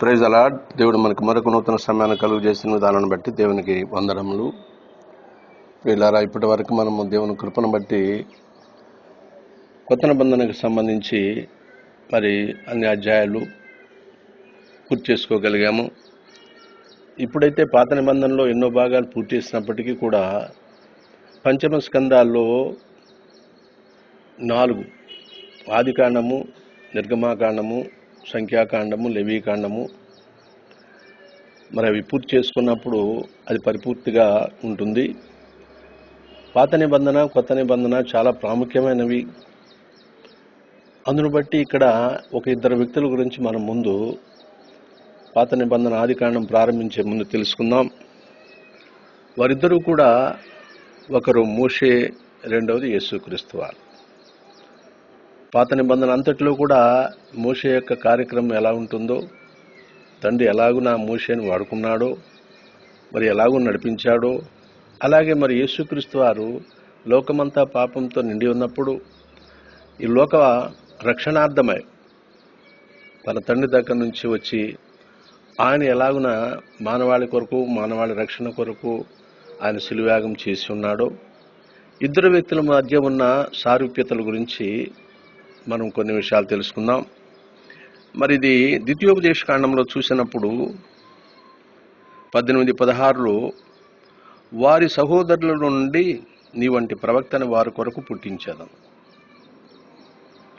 Praise అలాడ్ దేవుడు మనకు మరొక నూతన సమయాన్ని కలుగు చేసిన విధానాన్ని బట్టి దేవునికి వందనములు. వీళ్ళారా ఇప్పటి వరకు మనము దేవుని కృపను బట్టి కొత్త నిబంధనకు సంబంధించి మరి అన్ని అధ్యాయాలు పూర్తి చేసుకోగలిగాము. ఇప్పుడైతే పాత నిబంధనలో ఎన్నో భాగాలు పూర్తి చేసినప్పటికీ కూడా పంచమ స్కందాల్లో నాలుగు. ఆదికాండము నిర్గమాకాండము సంఖ్యాకాండము లెవీకాండము. మరి అవి పూర్తి చేసుకున్నప్పుడు అది పరిపూర్తిగా ఉంటుంది. పాత నిబంధన కొత్త నిబంధన చాలా ప్రాముఖ్యమైనవి. అందును బట్టి ఇక్కడ ఒక ఇద్దరు వ్యక్తుల గురించి మనం ముందు పాత నిబంధన ఆదికాండం ప్రారంభించే ముందు తెలుసుకుందాం. వారిద్దరూ కూడా ఒకరు మోషే రెండవది యేసుక్రీస్తు వారు. పాత నిబంధన అంతటిలో కూడా మోషే యొక్క కార్యక్రమం ఎలా ఉంటుందో తండ్రి ఎలాగున మోషేని వాడుకున్నాడో మరి ఎలాగూ నడిపించాడో అలాగే మరి యేసుక్రీస్తు వారు లోకమంతా పాపంతో నిండి ఉన్నప్పుడు ఈ లోక రక్షణార్థమై తన తండ్రి దగ్గర నుంచి వచ్చి ఆయన ఎలాగున మానవాళి కొరకు మానవాళి రక్షణ కొరకు ఆయన శిలువేగం చేసి ఉన్నాడో ఇద్దరు వ్యక్తుల మధ్య ఉన్న సారూప్యతల గురించి మనం కొన్ని విషయాలు తెలుసుకుందాం. మరి ఇది ద్వితీయోపదేశ కాండంలో చూసినప్పుడు పద్దెనిమిది పదహారులో వారి సహోదరుల నుండి నీ వంటి ప్రవక్తను వారి కొరకు పుట్టించాను.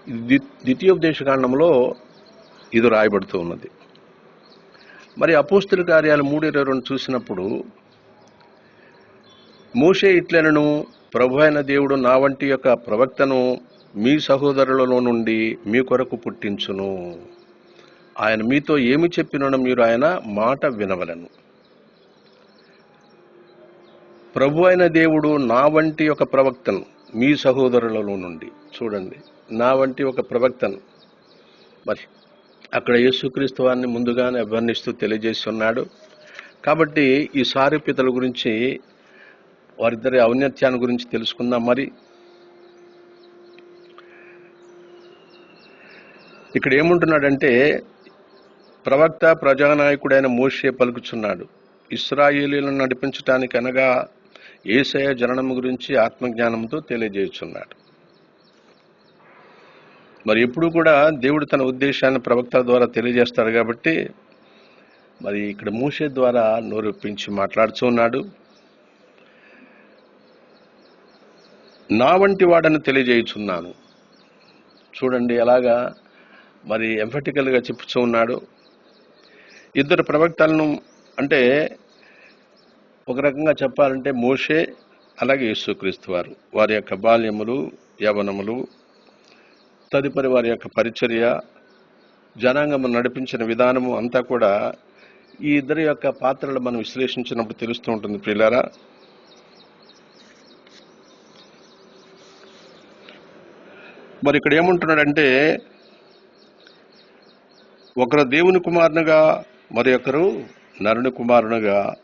ఇది ద్వితీయోపదేశ కాండంలో ఇది రాయబడుతూ ఉన్నది. మరి అపోస్తుల కార్యాలు మూడు ఇరవై రెండు చూసినప్పుడు మోషే ఇట్లనను ప్రభు అయిన దేవుడు నా వంటి యొక్క ప్రవక్తను మీ సహోదరులలో నుండి మీ కొరకు పుట్టించును. ఆయన మీతో ఏమి చెప్పినను మీరు ఆయన మాట వినవలను. ప్రభు అయిన దేవుడు నా వంటి ఒక ప్రవక్తను మీ సహోదరులలో నుండి. చూడండి నా వంటి ఒక ప్రవక్తను. మరి అక్కడ యేసుక్రీస్తు వారిని ముందుగానే అభివర్ణిస్తూ తెలియజేసి ఉన్నాడు కాబట్టి ఈ సారూప్యతల గురించి వారిద్దరి ఔన్నత్యాన్ని గురించి తెలుసుకుందాం. మరి ఇక్కడ ఏముంటున్నాడంటే ప్రవక్త ప్రజానాయకుడైన మోషే పలుకుచున్నాడు. ఇస్రాయేలీలను నడిపించటానికి అనగా ఏసయ జననం గురించి ఆత్మజ్ఞానంతో తెలియజేయుచున్నాడు. మరి ఎప్పుడు కూడా దేవుడు తన ఉద్దేశాన్ని ప్రవక్త ద్వారా తెలియజేస్తాడు కాబట్టి మరి ఇక్కడ మోషే ద్వారా నోరొప్పించి మాట్లాడుతూ ఉన్నాడు. నా వంటి వాడని తెలియజేయుచున్నాను. చూడండి ఎలాగా మరి ఎంఫటికల్గా చెప్పుచూ ఉన్నాడు. ఇద్దరు ప్రవక్తలను అంటే ఒక రకంగా చెప్పాలంటే మోషే అలాగే యేసుక్రీస్తు వారు. వారి యొక్క బాల్యములు యవనములు తదుపరి వారి యొక్క పరిచర్య జనాంగము నడిపించిన విధానము అంతా కూడా ఈ ఇద్దరి యొక్క పాత్రలు మనం విశ్లేషించినప్పుడు తెలుస్తూ ఉంటుంది ప్రియులారా. మరి ఇక్కడ ఏముంటున్నాడంటే ఒకరు దేవుని కుమారునిగా మరి ఒకరు నరుని కుమారునిగా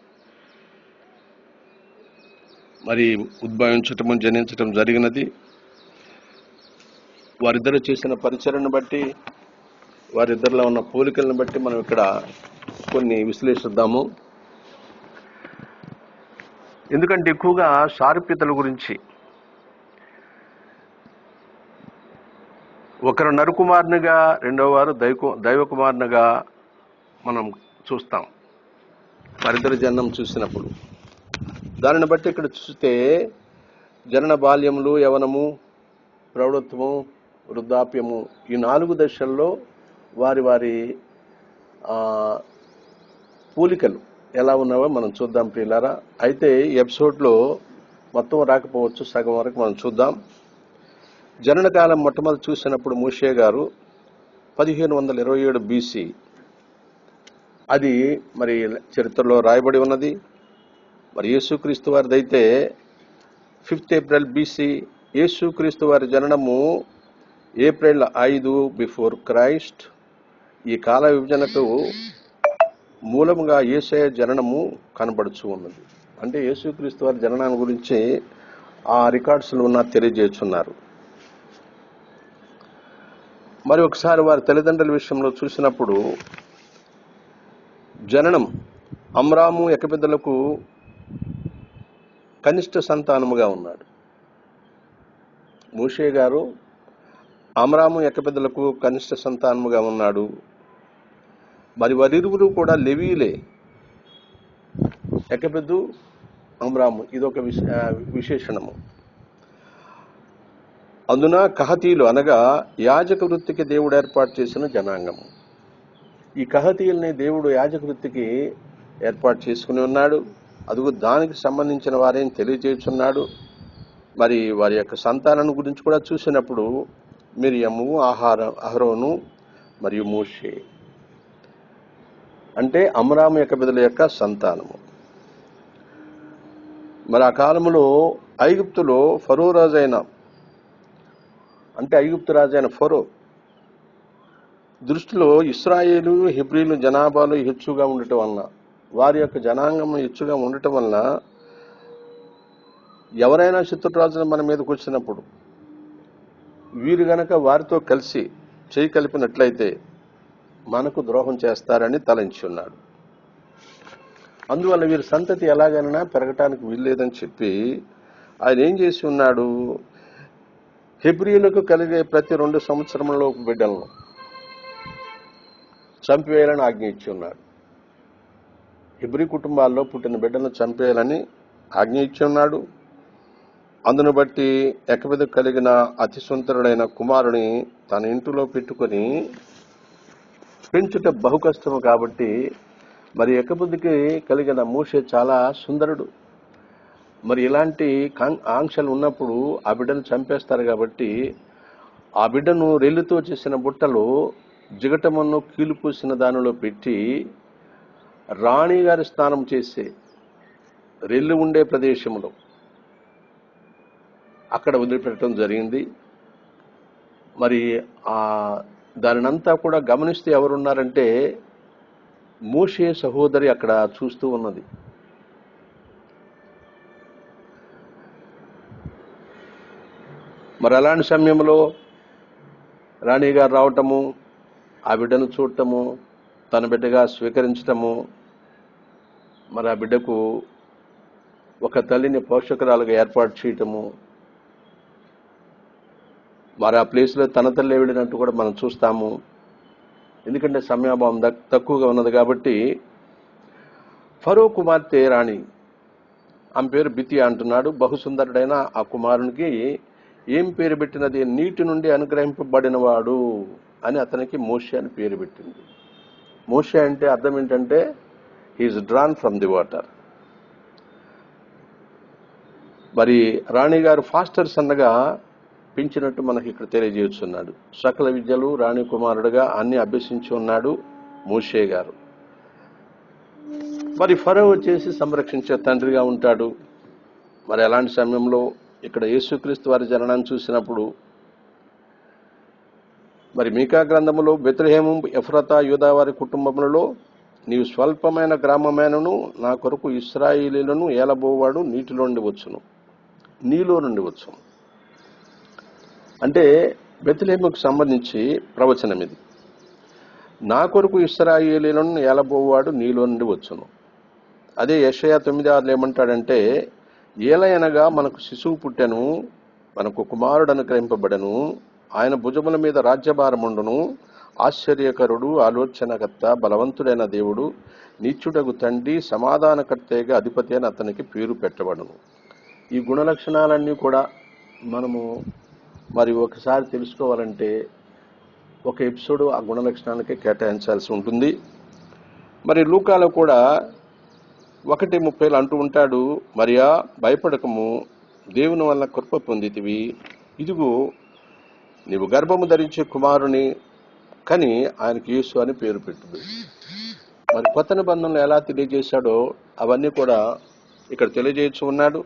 మరి ఉద్భవించటము జనించటం జరిగినది. వారిద్దరు చేసిన పరిచయను బట్టి వారిద్దరిలో ఉన్న పోలికలను బట్టి మనం ఇక్కడ కొన్ని విశ్లేషిద్దాము. ఎందుకంటే ఎక్కువగా సారూప్యతల గురించి ఒకరు నరుకుమారునిగా రెండవ వారు దైవ దైవకుమారునిగా మనం చూస్తాం. వారిద్దరి జన్మం చూసినప్పుడు. దానిని బట్టి ఇక్కడ చూస్తే జనన బాల్యములు యవనము ప్రౌఢత్వము వృద్ధాప్యము ఈ నాలుగు దశల్లో వారి వారి పూలికలు ఎలా ఉన్నావో మనం చూద్దాం ప్రియులారా. అయితే ఈ ఎపిసోడ్లో మొత్తం రాకపోవచ్చు సగం వరకు మనం చూద్దాం. జనన కాలం మొట్టమొదటి చూసినప్పుడు మూషే గారు పదిహేను వందల ఇరవై ఏడు బీసీ. అది మరి చరిత్రలో రాయబడి ఉన్నది. మరి యేసుక్రీస్తు వారిదైతే ఫిఫ్త్ ఏప్రిల్ బీసీ. యేసుక్రీస్తు వారి జననము ఏప్రిల్ ఐదు బిఫోర్ క్రైస్ట్. ఈ కాల విభజనకు మూలముగా యేసయ జననము కనబడుచు ఉన్నది. అంటే యేసుక్రీస్తు వారి జననాన్ని గురించి ఆ రికార్డ్స్లో ఉన్న తెలియజేస్తున్నారు. మరి ఒకసారి వారి తల్లిదండ్రుల విషయంలో చూసినప్పుడు జననం అమ్రాము ఎకపెద్దలకు కనిష్ట సంతానముగా ఉన్నాడు. మూషే గారు అమరాము ఎకపెద్దలకు కనిష్ట సంతానముగా ఉన్నాడు. మరి వారిరువురు కూడా లెవీలే. ఎకపెద్దు అమరాము ఇదొక విశేషణము. అందున కహతీలు అనగా యాజక వృత్తికి దేవుడు ఏర్పాటు చేసిన జనాంగం ఈ కహతీయుల్ని దేవుడు యాజక వృత్తికి ఏర్పాటు చేసుకుని ఉన్నాడు. అదుగు దానికి సంబంధించిన వారేం తెలియజేస్తున్నాడు మరి వారి యొక్క సంతానం గురించి కూడా చూసినప్పుడు మిరియము ఆహార అహరోను మరియు మూషే అంటే అమరాము యొక్క బిడ్డల యొక్క సంతానము. మరి ఆ కాలంలో ఐగుప్తులో ఫరో రాజైన అంటే ఐగుప్తు రాజైన ఫరో దృష్టిలో ఇస్రాయేలు హిబ్రీలు జనాభాలు హెచ్చుగా ఉండటం వలన వారి యొక్క జనాంగం హెచ్చుగా ఉండటం వలన ఎవరైనా శత్రురాజును మన మీదకు వచ్చినప్పుడు వీరు గనక వారితో కలిసి చేయి కలిపినట్లయితే మనకు ద్రోహం చేస్తారని తలంచి ఉన్నాడు. అందువల్ల వీరి సంతతి ఎలాగైనా పెరగటానికి వీల్లేదని చెప్పి ఆయన ఏం చేసి ఉన్నాడు? హెబ్రియులకు కలిగే ప్రతి రెండు సంవత్సరంలో బిడ్డలను చంపివేయాలని ఆజ్ఞ ఇచ్చి ఉన్నాడు హెబ్రి కుటుంబాల్లో పుట్టిన బిడ్డలను చంపేయాలని ఆజ్ఞ ఇచ్చి ఉన్నాడు అందును బట్టి ఎకబెద కలిగిన అతి సుందరుడైన కుమారుని తన ఇంటిలో పెట్టుకొని పెంచుట బహు కష్టము కాబట్టి మరి ఎకబుద్ధికి కలిగిన మూషే చాలా సుందరుడు. మరి ఇలాంటి కాం- ఆంక్షలు ఉన్నప్పుడు ఆ బిడ్డను చంపేస్తారు కాబట్టి ఆ బిడ్డను రెల్లుతో చేసిన బుట్టలో జిగటమన్ను కీలు పూసిన దానిలో పెట్టి రాణి గారి స్నానం చేసే రెల్లు ఉండే ప్రదేశంలో అక్కడ వదిలిపెట్టడం జరిగింది. మరి ఆ దానినంతా కూడా గమనిస్తే ఎవరున్నారంటే మూషే సహోదరి అక్కడ చూస్తూ ఉన్నది. మరి అలాంటి సమయంలో రాణి గారు రావటము ఆ బిడ్డను చూడటము తన బిడ్డగా స్వీకరించటము మరి ఆ బిడ్డకు ఒక తల్లిని పోషకురాలుగా ఏర్పాటు చేయటము మరి ఆ ప్లేస్లో తన తల్లి వెళ్ళినట్టు కూడా మనం చూస్తాము. ఎందుకంటే సమయాభావం తక్కువగా ఉన్నది కాబట్టి ఫరో కుమార్తె రాణి ఆమె పేరు బితి అంటున్నాడు. బహుసుందరుడైన ఆ కుమారునికి ఏం పేరు పెట్టినది? నీటి నుండి అనుగ్రహింపబడినవాడు అని అతనికి మోషే అని పేరు పెట్టింది. మోషే అంటే అర్థం ఏంటంటే he is drawn from the water మరి రాణి గారు ఫాస్టర్స్ అన్నగా పెంచినట్టు మనకి ఇక్కడ తెలియజేస్తున్నాడు. సకల విద్యలు రాణి కుమారుడుగా అన్ని అభ్యసించి ఉన్నాడు మూషే గారు. మరి ఫరో వచ్చేసి సంరక్షించే తండ్రిగా ఉంటాడు. మరి అలాంటి సమయంలో ఇక్కడ యేసుక్రీస్తు వారి జననాన్ని చూసినప్పుడు మరి మీకా గ్రంథములో బెత్రహేము ఎఫ్రతా యూదా వారి కుటుంబములలో నీవు స్వల్పమైన గ్రామమైనను నా కొరకు ఇస్రాయిలీలను ఏలబోవాడు నీటిలో నుండి వచ్చును నీలో నుండి వచ్చును. అంటే బెత్లహేముకు సంబంధించి ప్రవచనం ఇది. నా కొరకు ఇస్రాయిలీలను ఏలబోవాడు నీలో నుండి వచ్చును. అదే యషయా తొమ్మిది ఆరులు ఏమంటాడంటే ఏలయనగా మనకు శిశువు పుట్టెను మనకు కుమారుడు అనుగ్రహింపబడను ఆయన భుజముల మీద రాజ్యభారముండును. ఆశ్చర్యకరుడు ఆలోచనకర్త బలవంతుడైన దేవుడు నీచుడగు తండ్రి సమాధానకర్తగా అధిపతి అని అతనికి పేరు పెట్టబడును. ఈ గుణలక్షణాలన్నీ కూడా మనము మరి ఒకసారి తెలుసుకోవాలంటే ఒక ఎపిసోడ్ ఆ గుణలక్షణాలకే కేటాయించాల్సి ఉంటుంది. మరి లూకాలో కూడా ఒకటి ముప్పైలు అంటూ ఉంటాడు మరియా భయపడకము దేవుని వల్ల కృప పొందితివి. ఇదిగో నీవు గర్భము ధరించే కుమారుని కని ఆయనకి యేసు అని పేరు పెట్టుడు మరి కొత్త నిబంధనలు ఎలా తెలియజేశాడో అవన్నీ కూడా ఇక్కడ తెలియజేయచ్చు ఉన్నాడు.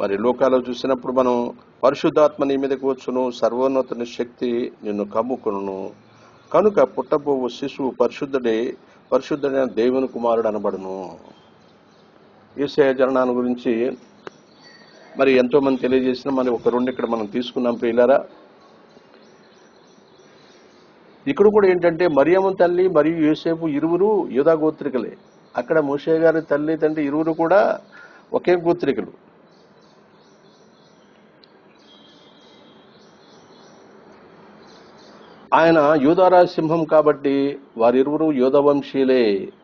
మరి లోకాలో చూసినప్పుడు మనం పరిశుద్ధాత్మ నీ మీద కూర్చును సర్వోన్నతుని శక్తి నిన్ను కమ్ముకును కనుక పుట్టబోవు శిశువు పరిశుద్ధుడే పరిశుద్ధుడైన దేవుని కుమారుడు అనబడును. ఈసయ జననాన్ని గురించి మరి ఎంతో మంది తెలియజేసిన మరి ఒక రెండు ఇక్కడ మనం తీసుకున్నాం ప్రియులారా. ఇక్కడ కూడా ఏంటంటే మరియమ్మ తల్లి మరియు యోసేపు ఇరువురు యూదా గోత్రికలే. అక్కడ మోషే గారి తల్లి తండ్రి ఇరువురు కూడా ఒకే గోత్రికలు. ఆయన యూదారా సింహం కాబట్టి వారిరువురు యూద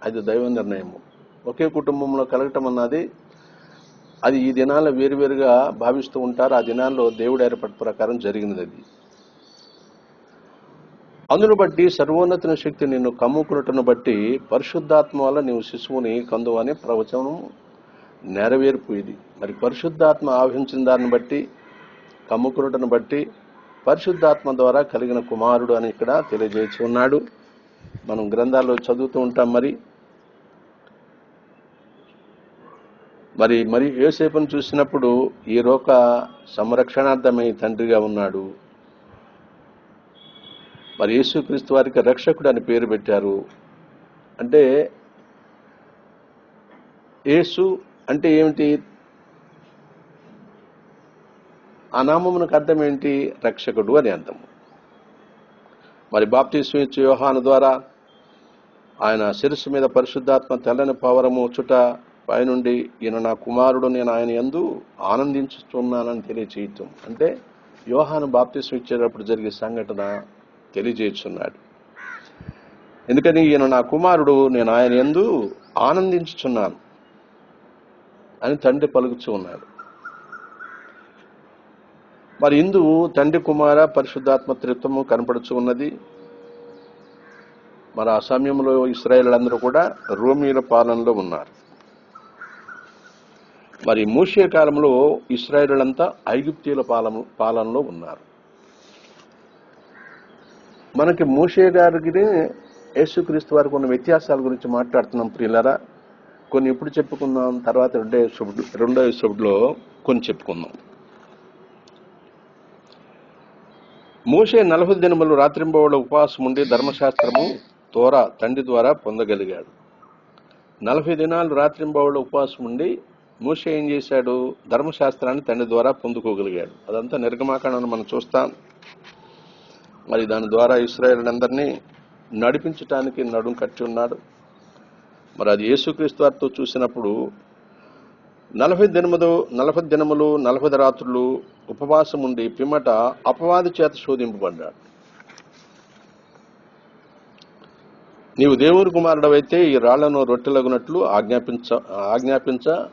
అది దైవ నిర్ణయము. ఒకే కుటుంబంలో కలగటం అన్నది అది ఈ దినాల్లో వేరువేరుగా భావిస్తూ ఉంటారు. ఆ దినాల్లో దేవుడు ఏర్పాటు ప్రకారం జరిగినది అది. అందును బట్టి సర్వోన్నతిన శక్తి నిన్ను కమ్ముకున్నట్టును బట్టి పరిశుద్ధాత్మ వల్ల నీవు శిశువుని కందు అనే ప్రవచనం నెరవేర్పు ఇది. మరి పరిశుద్ధాత్మ ఆవహించిన దాన్ని బట్టి కమ్ముకున్నటను బట్టి పరిశుద్ధాత్మ ద్వారా కలిగిన కుమారుడు అని ఇక్కడ తెలియజేసి ఉన్నాడు. మనం గ్రంథాల్లో చదువుతూ ఉంటాం మరి. మరి మరి యోసేపును చూసినప్పుడు ఈ రోక సంరక్షణార్థమై తండ్రిగా ఉన్నాడు. మరి యేసుక్రీస్తు వారికి రక్షకుడు అని పేరు పెట్టారు. అంటే యేసు అంటే ఏమిటి? ఆ నామమునకు అర్థం ఏంటి రక్షకుడు అని అర్థం మరి బాప్తిస్మ ఇచ్చే యోహాను ద్వారా ఆయన శిరస్సు మీద పరిశుద్ధాత్మ తెల్లని పవరము చుట పైనుండి ఈయన నా కుమారుడు నేను ఆయన ఎందు ఆనందించుతున్నానని తెలియచేయటం అంటే యోహాను బాప్తిస్మ ఇచ్చేటప్పుడు జరిగే సంఘటన తెలియజేస్తున్నాడు ఎందుకని? ఈయన నా కుమారుడు నేను ఆయన ఎందు ఆనందించుచున్నాను అని తండ్రి పలుకుచూ ఉన్నాడు మరి ఇందువు తండ్రి కుమార పరిశుద్ధాత్మ త్రిత్వము కనపడుచు ఉన్నది. మరి ఆ సమయంలో ఇస్రాయేల్ కూడా రోమిల పాలనలో ఉన్నారు. మరి మూషే కాలంలో ఇస్రాయేళ్ళంతా ఐగుప్తీయుల పాలన పాలనలో ఉన్నారు. మనకి మూషే గారికి యేసుక్రీస్తు వారికి ఉన్న వ్యత్యాసాల గురించి మాట్లాడుతున్నాం ప్రియులరా. కొన్ని ఇప్పుడు చెప్పుకుందాం తర్వాత రెండో ఎపిసోడ్ రెండో ఎపిసోడ్లో కొన్ని చెప్పుకుందాం. మోషే నలభై దినములు రాత్రింబవళ ఉపవాసం ఉండి ధర్మశాస్త్రము తోర తండ్రి ద్వారా పొందగలిగాడు. నలభై దినాలు రాత్రింబవళ్ళ ఉపవాసం ఉండి మోషే ఏం చేశాడు? ధర్మశాస్త్రాన్ని తండ్రి ద్వారా పొందుకోగలిగాడు. అదంతా నిర్గమాకాండం మనం చూస్తాం. మరి దాని ద్వారా ఇస్రాయేల్ అందరినీ నడిపించటానికి నడుం కట్టి ఉన్నాడు. మరి అది యేసుక్రీస్తు వారితో చూసినప్పుడు నలభై దినములు నలభై దినములు నలభై రాత్రులు ఉపవాసం ఉండి పిమ్మట అపవాది చేత శోధింపబడ్డాడు. నీవు దేవుని కుమారుడవైతే ఈ రాళ్ళను రొట్టెలగునట్లు ఆజ్ఞాపించ ఆజ్ఞాపించ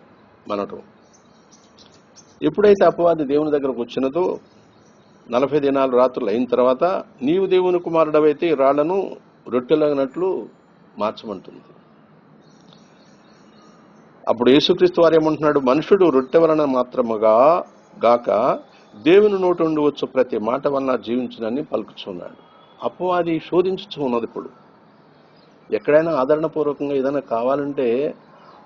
మనటం. ఎప్పుడైతే అపవాది దేవుని దగ్గరకు వచ్చినదో నలభై దినాలు రాత్రులు అయిన తర్వాత నీవు దేవుని కుమారుడవైతే ఈ రాళ్ళను రొట్టెలగినట్లు మార్చమంటుంది. అప్పుడు యేసుక్రీస్తు వారు ఏమంటున్నాడు మనుషుడు రొట్టె వలన మాత్రముగా గాక దేవుని నోటి ఉండవచ్చు ప్రతి మాట వలన జీవించునని పలుకుచున్నాడు. అపవాది శోధించుచు ఉన్నది ఇప్పుడు. ఎక్కడైనా ఆదరణపూర్వకంగా ఏదైనా కావాలంటే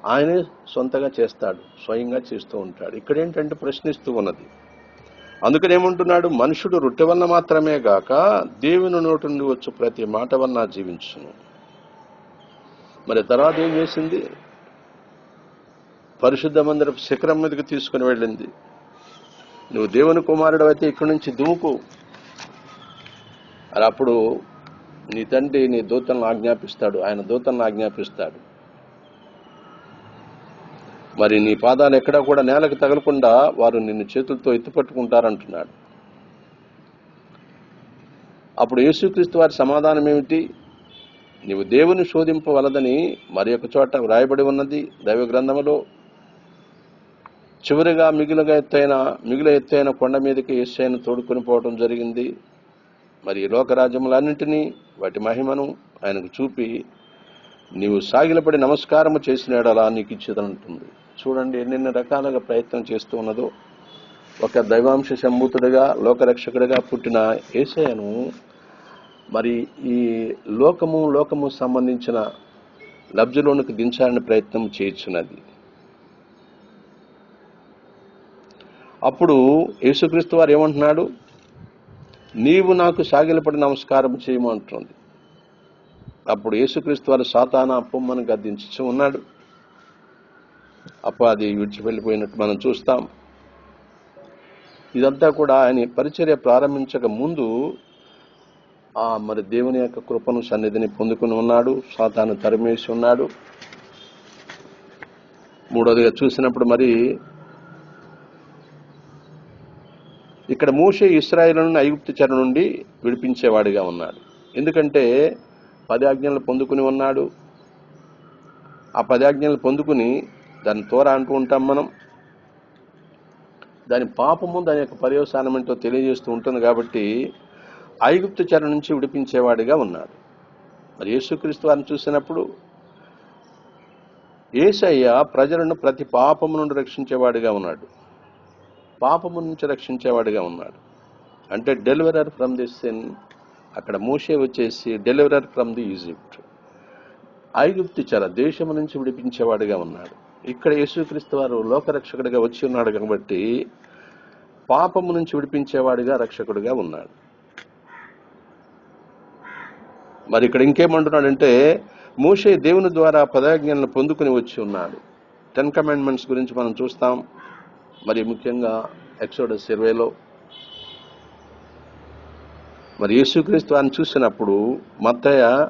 ఆయనే సొంతగా చేస్తాడు స్వయంగా చేస్తూ ఉంటాడు. ఇక్కడ ఏంటంటే ప్రశ్నిస్తూ ఉన్నది. అందుకని ఏమంటున్నాడు? మనుషుడు రొట్టె వలన మాత్రమే గాక దేవుని నోటి నుండి వచ్చు ప్రతి మాట వలన జీవించును. మరి తర్వాత ఏం చేసింది? పరిశుద్ధ మందిర శిఖరం మీదకి తీసుకుని వెళ్ళింది. నువ్వు దేవుని కుమారుడు అయితే ఇక్కడి నుంచి దుముకు. అది అప్పుడు నీ తండ్రి నీ దూతలను ఆజ్ఞాపిస్తాడు. ఆయన దూతలను ఆజ్ఞాపిస్తాడు. మరి నీ పాదాలు ఎక్కడా కూడా నేలకు తగలకుండా వారు నిన్ను చేతులతో ఎత్తుపట్టుకుంటారంటున్నాడు. అప్పుడు యేసుక్రీస్తు వారి సమాధానం ఏమిటి? నీవు దేవుని శోధింపవలదని మరి ఒక చోట వ్రాయబడి ఉన్నది దైవ గ్రంథములో. చివరిగా మిగిలిన ఎత్తైన మిగిలిన ఎత్తైన కొండ మీదకి ఏసైను తోడుకొని పోవడం జరిగింది. మరి లోకరాజ్యములన్నింటినీ వాటి మహిమను ఆయనకు చూపి నీవు సాగిలపడి నమస్కారము చేసినాడలా నీకు ఇచ్చేదనంటుంది. చూడండి ఎన్నెన్ని రకాలుగా ప్రయత్నం చేస్తూ ఉన్నదో. ఒక దైవాంశ సంభూతుడిగా లోకరక్షకుడిగా పుట్టిన ఏసయను మరి ఈ లోకము లోకము సంబంధించిన లబ్ధిలోనికి దించాలని ప్రయత్నం చేయించున్నది. అప్పుడు యేసుక్రీస్తు వారు ఏమంటున్నాడు? నీవు నాకు సాగిలపడి నమస్కారం చేయమంటుంది అప్పుడు యేసుక్రీస్తు వారు సాతాన పొమ్మని గద్దించు ఉన్నాడు. అప్పుడు అది విడిచిపెళ్ళిపోయినట్టు మనం చూస్తాం. ఇదంతా కూడా ఆయన పరిచర్య ప్రారంభించక ముందు ఆ మరి దేవుని యొక్క కృపను సన్నిధిని పొందుకుని ఉన్నాడు. సాతాను తరిమేసి ఉన్నాడు. మూడోదిగా చూసినప్పుడు మరి ఇక్కడ మూసే ఇస్రాయిలను ఐగుప్తు చెర నుండి విడిపించేవాడిగా ఉన్నాడు. ఎందుకంటే పది ఆజ్ఞలు పొందుకుని ఉన్నాడు. ఆ పది ఆజ్ఞలు పొందుకుని దాన్ని తోర అంటూ ఉంటాం మనం. దాని పాపము దాని యొక్క పర్యవసానం ఏంటో తెలియజేస్తూ ఉంటుంది కాబట్టి ఐగుప్తు చెర నుంచి విడిపించేవాడిగా ఉన్నాడు. మరి యేసుక్రీస్తు వారిని చూసినప్పుడు ఏసయ్య ప్రజలను ప్రతి పాపము నుండి రక్షించేవాడిగా ఉన్నాడు. పాపము నుంచి రక్షించేవాడిగా ఉన్నాడు. అంటే డెలివరర్ ఫ్రమ్ ది సిన్ అక్కడ మూషే వచ్చేసి డెలివరర్ ఫ్రమ్ ది ఈజిప్ట్ ఐగుప్తి చర దేశము నుంచి విడిపించేవాడిగా ఉన్నాడు. ఇక్కడ యేసుక్రీస్తు వారు లోకరక్షకుడిగా వచ్చి ఉన్నాడు కాబట్టి పాపము నుంచి విడిపించేవాడిగా రక్షకుడిగా ఉన్నాడు. మరి ఇక్కడ ఇంకేమంటున్నాడంటే మోషే దేవుని ద్వారా పదాజ్ఞలను పొందుకుని వచ్చి ఉన్నాడు. టెన్ కమాండ్మెంట్స్ గురించి మనం చూస్తాం. మరి ముఖ్యంగా ఎక్సోడస్ ఇరవైలో. మరి యేసుక్రీస్తు అని చూసినప్పుడు మత్తయ్య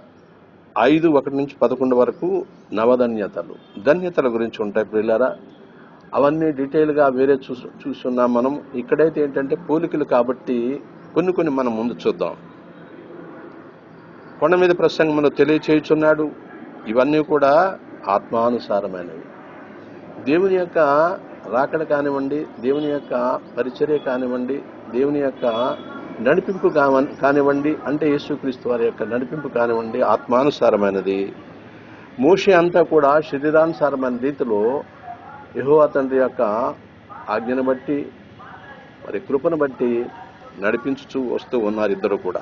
ఐదు ఒకటి నుంచి పదకొండు వరకు నవధన్యతలు. ధన్యతల గురించి ఉంటాయి ప్రియులారా. అవన్నీ డీటెయిల్గా వేరే చూసు చూస్తున్నాం మనం. ఇక్కడైతే ఏంటంటే పోలికలు కాబట్టి కొన్ని కొన్ని మనం ముందు చూద్దాం. కొండ మీద ప్రసంగంలో తెలియచేయుచున్నాడు. ఇవన్నీ కూడా ఆత్మానుసారమైనవి. దేవుని యొక్క రాకడ కానివ్వండి దేవుని యొక్క పరిచర్య కానివ్వండి దేవుని యొక్క నడిపింపు కానివ్వండి అంటే యేసుక్రీస్తు వారి యొక్క నడిపింపు కానివ్వండి ఆత్మానుసారమైనది. మోషే అంతా కూడా శరీరానుసారమైన రీతిలో యహో తండ్రి యొక్క ఆజ్ఞను బట్టి మరి కృపను బట్టి నడిపించుచూ వస్తూ ఉన్నారు ఇద్దరు కూడా.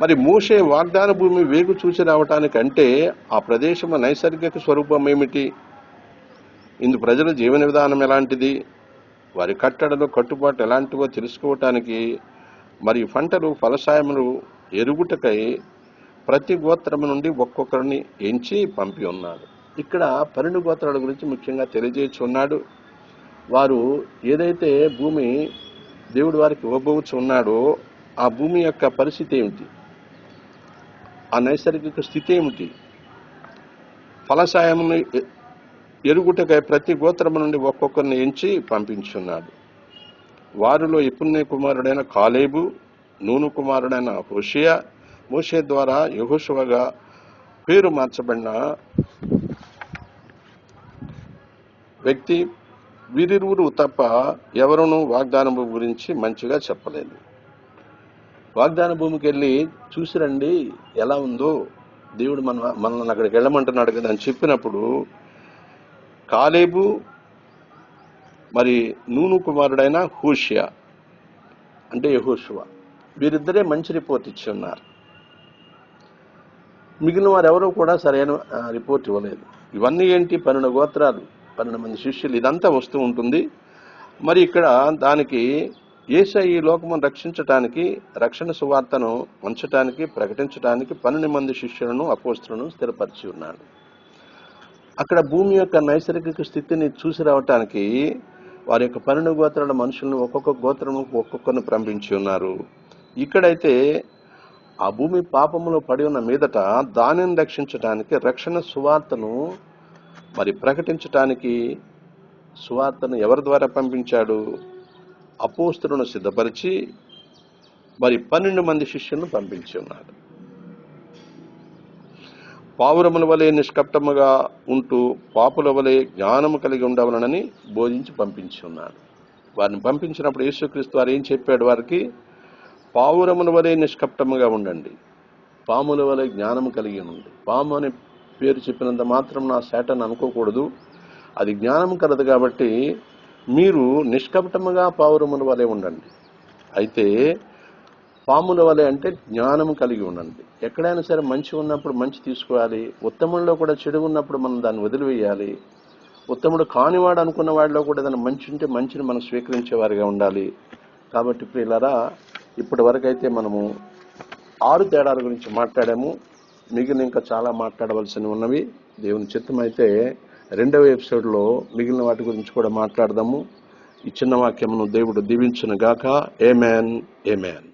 మరి మోషే వాగ్దాన భూమి వేగు చూసి రావటానికంటే ఆ ప్రదేశం నైసర్గిక స్వరూపం ఏమిటి? ఇందు ప్రజల జీవన విధానం ఎలాంటిది? వారి కట్టడలు కట్టుబాటు ఎలాంటివో తెలుసుకోవటానికి మరి పంటలు ఫలసాయములు ఎరుగుటకై ప్రతి గోత్రము నుండి ఒక్కొక్కరిని ఎంచి పంపి ఉన్నాడు. ఇక్కడ పన్నెండు గోత్రాల గురించి ముఖ్యంగా తెలియజేసి ఉన్నాడు వారు ఏదైతే భూమి దేవుడు వారికి ఇవ్వబోచున్నాడో ఉన్నాడో ఆ భూమి యొక్క పరిస్థితి ఏమిటి? ఆ నైసర్గిక స్థితి ఏమిటి? ఫలసాయమును ఎరుగుటకై ప్రతి గోత్రము నుండి ఒక్కొక్కరిని ఎంచి పంపించున్నాడు. వారిలో ఇప్పున్నే కుమారుడైన కాలేబు నూను కుమారుడైన హుషియా మోషే ద్వారా యహోషువగా పేరు మార్చబడిన వ్యక్తి వీరిరువురు తప్ప ఎవరునూ వాగ్దానం గురించి మంచిగా చెప్పలేదు. వాగ్దాన భూమికి వెళ్ళి చూసిరండి ఎలా ఉందో. దేవుడు మన మనల్ని అక్కడికి వెళ్ళమంటున్నాడు కదా అని చెప్పినప్పుడు కాలేబు మరి నూను కుమారుడైన హూషియా అంటే యహోషువ వీరిద్దరే మంచి రిపోర్ట్ ఇచ్చి ఉన్నారు మిగిలిన వారు ఎవరూ కూడా సరైన రిపోర్ట్ ఇవ్వలేదు. ఇవన్నీ ఏంటి? పన్నెండు గోత్రాలు పన్నెండు మంది శిష్యులు ఇదంతా వస్తూ ఉంటుంది. మరి ఇక్కడ దానికి ఏసై ఈ లోకమును రక్షించటానికి రక్షణ సువార్తను ఉంచటానికి ప్రకటించటానికి పన్నెండు మంది శిష్యులను అపోస్తులను స్థిరపరిచి ఉన్నాడు. అక్కడ భూమి యొక్క నైసర్గిక స్థితిని చూసి రావటానికి వారి యొక్క పన్నెండు గోత్రాల మనుషులను ఒక్కొక్క గోత్రము ఒక్కొక్కరిని పంపించి ఉన్నారు. ఇక్కడైతే ఆ భూమి పాపములో పడి ఉన్న మీదట దానిని రక్షించటానికి రక్షణ సువార్తను మరి ప్రకటించటానికి సువార్తను ఎవరి ద్వారా పంపించాడు? అపోస్తులను సిద్ధపరిచి మరి పన్నెండు మంది శిష్యులను పంపించి ఉన్నారు. పావురముల వలె నిష్కప్టముగా ఉంటూ పాపుల వలె జ్ఞానము కలిగి ఉండవలనని బోధించి పంపించి ఉన్నాడు వారిని పంపించినప్పుడు యేసుక్రీస్తు వారు ఏం చెప్పాడు? వారికి పావురముల వలె నిష్కప్టముగా ఉండండి. పాముల వలె జ్ఞానము కలిగి ఉండండి. పాము అనే పేరు చెప్పినంత మాత్రం నా శాటన్ అనుకోకూడదు. అది జ్ఞానం కలదు కాబట్టి మీరు నిష్కపటముగా పావురముల వలె ఉండండి. అయితే పాముల వలె అంటే జ్ఞానం కలిగి ఉండండి. ఎక్కడైనా సరే మంచి ఉన్నప్పుడు మంచి తీసుకోవాలి. ఉత్తమంలో కూడా చెడు ఉన్నప్పుడు మనం దాన్ని వదిలివేయాలి. ఉత్తముడు కానివాడు అనుకున్న వాడిలో కూడా ఏదైనా మంచి ఉంటే మంచిని మనం స్వీకరించేవారిగా ఉండాలి. కాబట్టి ప్రియులరా ఇప్పటి వరకైతే మనము ఆరు తేడాల గురించి మాట్లాడాము. మిగిలిన ఇంకా చాలా మాట్లాడవలసినవి ఉన్నవి. దేవుని చిత్తమైతే రెండవ ఎపిసోడ్లో మిగిలిన వాటి గురించి కూడా మాట్లాడదాము. ఈ చిన్న వాక్యమును దేవుడు దీవించిన గాక ఏ మ్యాన్ ఏ మ్యాన్